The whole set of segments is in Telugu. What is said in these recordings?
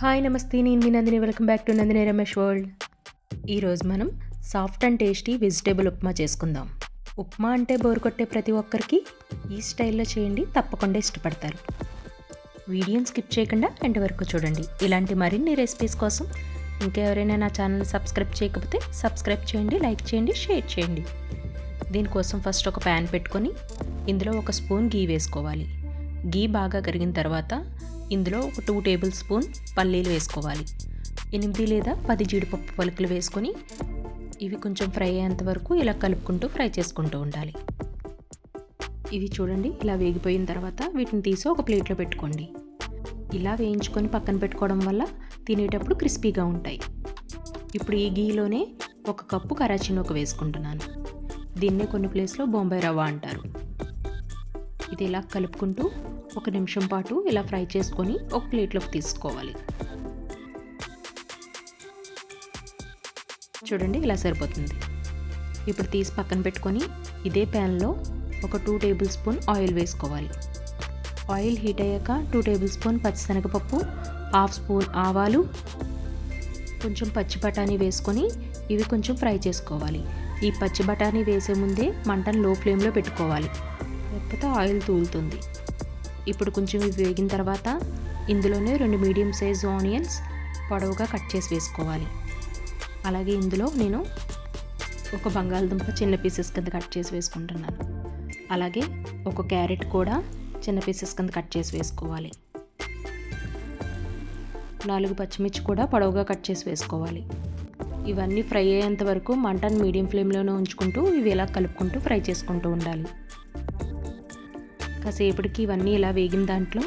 హాయ్ నమస్తే నేను మీ Nandini. Welcome back to Nandini Ramesh world. ఈరోజు మనం soft and tasty vegetable upma చేసుకుందాం. ఉప్మా అంటే బోరు కొట్టే ప్రతి ఒక్కరికి ఈ స్టైల్లో చేయండి తప్పకుండా ఇష్టపడతారు. వీడియోని స్కిప్ చేయకుండా ఎండ్ వరకు చూడండి. ఇలాంటి మరిన్ని రెసిపీస్ కోసం ఇంకెవరైనా నా ఛానల్ సబ్స్క్రైబ్ చేయకపోతే సబ్స్క్రైబ్ చేయండి లైక్ చేయండి షేర్ చేయండి. దీనికోసం ఫస్ట్ ఒక ప్యాన్ పెట్టుకొని ఇందులో ఒక స్పూన్ గీ వేసుకోవాలి. గీ బాగా కరిగిన తర్వాత ఇందులో ఒక టూ టేబుల్ స్పూన్ పల్లీలు వేసుకోవాలి. ఎనిమిది లేదా పది జీడిపప్పు పలుకులు వేసుకొని ఇవి కొంచెం ఫ్రై అయ్యేంత వరకు ఇలా కలుపుకుంటూ ఫ్రై చేసుకుంటూ ఉండాలి. ఇవి చూడండి ఇలా వేగిపోయిన తర్వాత వీటిని తీసి ఒక ప్లేట్లో పెట్టుకోండి. ఇలా వేయించుకొని పక్కన పెట్టుకోవడం వల్ల తినేటప్పుడు క్రిస్పీగా ఉంటాయి. ఇప్పుడు ఈ గీలోనే ఒక కప్పు కరాచీ నూక వేసుకుంటున్నాను. దీన్నే కొన్ని ప్లేస్లో బొంబాయి రవ్వ అంటారు. ఇది ఇలా కలుపుకుంటూ ఒక నిమిషం పాటు ఇలా ఫ్రై చేసుకొని ఒక ప్లేట్లోకి తీసుకోవాలి. చూడండి ఇలా సరిపోతుంది. ఇప్పుడు తీసి పక్కన పెట్టుకొని ఇదే ప్యాన్లో ఒక టూ టేబుల్ స్పూన్ ఆయిల్ వేసుకోవాలి. ఆయిల్ హీట్ అయ్యాక టూ టేబుల్ స్పూన్ పచ్చిశనగపప్పు హాఫ్ స్పూన్ ఆవాలు కొంచెం పచ్చి బఠానీ వేసుకొని ఇవి కొంచెం ఫ్రై చేసుకోవాలి. ఈ పచ్చి బఠానీ వేసే ముందే మంటను లో ఫ్లేమ్లో పెట్టుకోవాలి. లేకపోతే ఆయిల్ తూలుతుంది. ఇప్పుడు కొంచెం ఇవి వేగిన తర్వాత ఇందులోనే రెండు మీడియం సైజ్ ఆనియన్స్ పొడవుగా కట్ చేసి వేసుకోవాలి. అలాగే ఇందులో నేను ఒక బంగాళదుంప చిన్న పీసెస్ కింద కట్ చేసి వేసుకుంటున్నాను. అలాగే ఒక క్యారెట్ కూడా చిన్న పీసెస్ కింద కట్ చేసి వేసుకోవాలి. నాలుగు పచ్చిమిర్చి కూడా పొడవుగా కట్ చేసి వేసుకోవాలి. ఇవన్నీ ఫ్రై అయ్యేంత వరకు మంటను మీడియం ఫ్లేమ్లోనే ఉంచుకుంటూ ఇవి ఇలా కలుపుకుంటూ ఫ్రై చేసుకుంటూ ఉండాలి. కాసేపటికి ఇవన్నీ ఇలా వేగిన దాంట్లో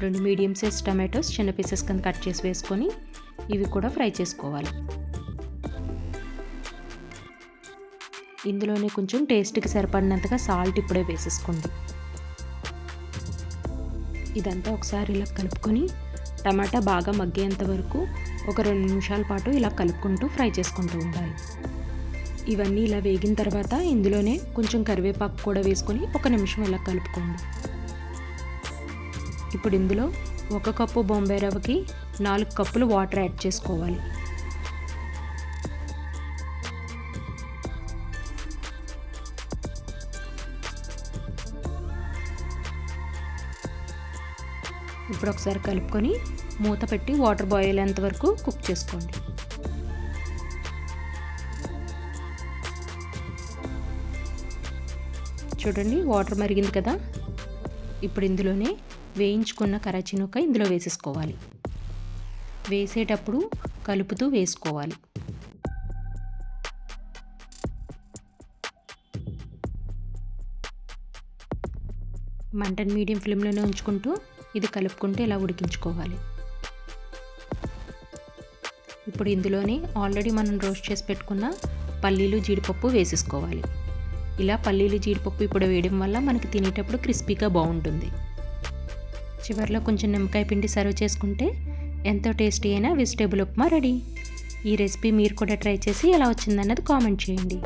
రెండు మీడియం సైజ్ టమాటోస్ చిన్న పీసెస్ కింద కట్ చేసి వేసుకొని ఇవి కూడా ఫ్రై చేసుకోవాలి. ఇందులోనే కొంచెం టేస్ట్కి సరిపడినంతగా సాల్ట్ ఇప్పుడే వేసేసుకోండి. ఇదంతా ఒకసారి ఇలా కలుపుకొని టమాటా బాగా మగ్గేంత వరకు ఒక రెండు నిమిషాల పాటు ఇలా కలుపుకుంటూ ఫ్రై చేసుకుంటూ ఉండాలి. ఇవన్నీ ఇలా వేగిన తర్వాత ఇందులోనే కొంచెం కరివేపాకు కూడా వేసుకొని ఒక నిమిషం ఇలా కలుపుకోండి. ఇప్పుడు ఇందులో ఒక కప్పు బొంబాయి రవ్వకి నాలుగు కప్పులు వాటర్ యాడ్ చేసుకోవాలి. ఇప్పుడు ఒకసారి కలుపుకొని మూత పెట్టి వాటర్ బాయిల్ అయ్యేంత వరకు కుక్ చేసుకోండి. చూడండి వాటర్ మరిగింది కదా. ఇప్పుడు ఇందులోనే వేయించుకున్న కరచినొక్క ఇందులో వేసేసుకోవాలి. వేసేటప్పుడు కలుపుతూ వేసుకోవాలి. మంటను మీడియం ఫ్లేమ్లోనే ఉంచుకుంటూ ఇది కలుపుకుంటూ ఇలా ఉడికించుకోవాలి. ఇప్పుడు ఇందులోనే ఆల్రెడీ మనం రోస్ట్ చేసి పెట్టుకున్న పల్లీలు జీడిపప్పు వేసేసుకోవాలి. ఇలా పల్లీలు జీడిపప్పు ఇప్పుడు వేయడం వల్ల మనకి తినేటప్పుడు క్రిస్పీగా బాగుంటుంది. చివరిలో కొంచెం నిమ్మకాయ పిండి సర్వ్ చేసుకుంటే ఎంతో టేస్టీ అయిన వెజిటేబుల్ ఉప్మా రెడీ. ఈ రెసిపీ మీరు కూడా ట్రై చేసి ఎలా వచ్చిందన్నది కామెంట్ చేయండి.